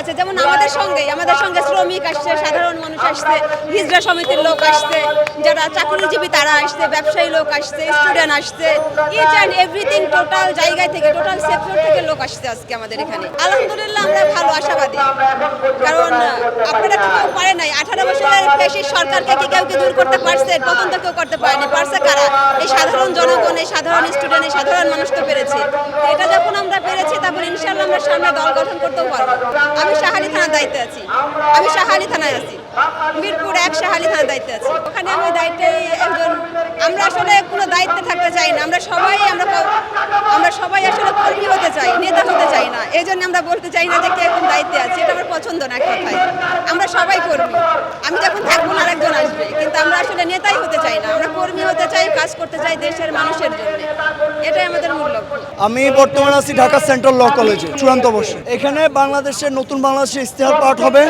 আছে, যেমন আমাদের সঙ্গে আমাদের সঙ্গে শ্রমিক আসছে, সাধারণ মানুষ আসছে, হিজড়া সমিতির লোক আসছে, যারা চাকরিজীবী তারা আসছে, ব্যবসায়ী লোক আসছে স্টুডেন্ট আসছে ইচ অ্যান্ড এভরিথিং টোটাল জায়গায় থেকে টোটাল সেক্টর থেকে লোক আসছে আজকে আমাদের এখানে। আলহামদুলিল্লাহ, আমরা ভালো, আশাবাদী। কারণ, আপনারা কেউ পারে নাই, আঠারো বছরের বেশি সরকারকে কি কেউ কি দূর করতে পারছে? তখন তো কেউ করতে পারেনি, পারছে কারা? এই সাধারণ জনগণ, এই সাধারণ স্টুডেন্ট এই সাধারণ মানুষ তো পেরেছে। এটা যখন আমরা পেরেছি, তারপর ইনশাল্লাহ আমরা সামনে দল গঠন করতেও পারব আমি সাহালি থানার দায়িত্বে আছি আমি সাহালি থানায় আছি সাহালি থানার দায়িত্বে ওখানে আমি দায়িত্বে একজন আমরা আসলে কোনো দায়িত্বে থাকতে চাই না। আমরা সবাই আমরা আমরা সবাই আসলে কর্মী হতে চাই, নেতা হতে চাই না। এই জন্য আমরা বলতে চাই না যে কে কোন দায়িত্বে আছে, এটা আমার পছন্দ না এক কথায়। আমরা সবাই কর্মী। আমি যখন থাকব না আরেকজন আসবে কিন্তু আমরা নেতাই হতে চাই না। আমরা কর্মী হতে চাই, কাজ করতে চাই দেশের মানুষের জন্য। এটাই আমাদের মূল লক্ষ্য। আমি বর্তমানে আছি ঢাকা সেন্ট্রাল ল কলেজে, চূড়ান্ত বর্ষে। এখানে বাংলাদেশের নতুন বাংলাদেশের ইস্তেহার পাঠ হবে।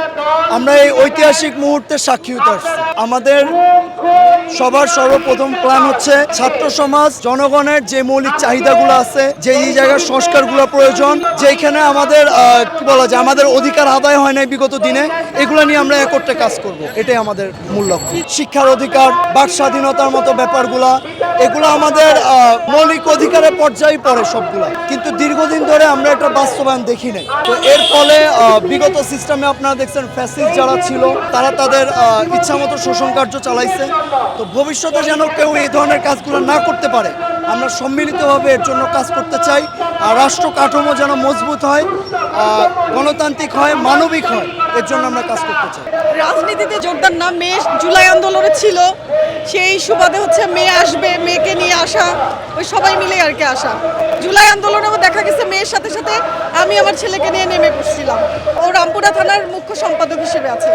আমরা এই ঐতিহাসিক মুহূর্তে সাক্ষী হতে আমাদের সবার সর্বপ্রথম প্ল্যান হচ্ছে ছাত্র সমাজ, জনগণের যে মৌলিক চাহিদাগুলো আছে, যে এই জায়গার সংস্কারগুলো প্রয়োজন, যেখানে আমাদের কি বলা যায়, আমাদের অধিকার আদায় হয় নাই বিগত দিনে, এগুলো নিয়ে আমরা একত্রে কাজ করব। এটাই আমাদের মূল লক্ষ্য। শিক্ষার অধিকার, বাক স্বাধীনতার মতো ব্যাপারগুলা, এগুলো আমাদের মৌলিক অধিকারের পর্যায়ে পড়ে সবগুলা। কিন্তু দীর্ঘদিন ধরে আমরা এটা বাস্তবায়ন দেখি নাই। তো এর ফলে বিগত সিস্টেমে আপনারা দেখছেন ফ্যাসিস্ট যারা ছিল, তারা তাদের ইচ্ছামতো শোষণ কার্য চালাইছে। তো ভবিষ্যতে যেন কেউ এই ধরনের কাজগুলো না করতে পারে আমরা সম্মিলিতভাবে এর জন্য কাজ করতে চাই, আর রাষ্ট্র কাঠামো যেন মজবুত হয় গণতান্ত্রিক হয়, মানবিক হয়, এর জন্য আমরা কাজ করতে চাই। রাজনীতিতে যোগদান না মেয়ে জুলাই আন্দোলনে ছিল। সেই সুবাদে হচ্ছে মেয়ে আসবে মেয়েকে নিয়ে আসা, ওই সবাই মিলে আর কি আসা। জুলাই আন্দোলনেও দেখা গেছে মেয়ের সাথে সাথে আমি আমার ছেলেকে নিয়ে নেমে পড়ছিলাম ও রামপুরা থানার মুখ্য সম্পাদক হিসেবে আছে।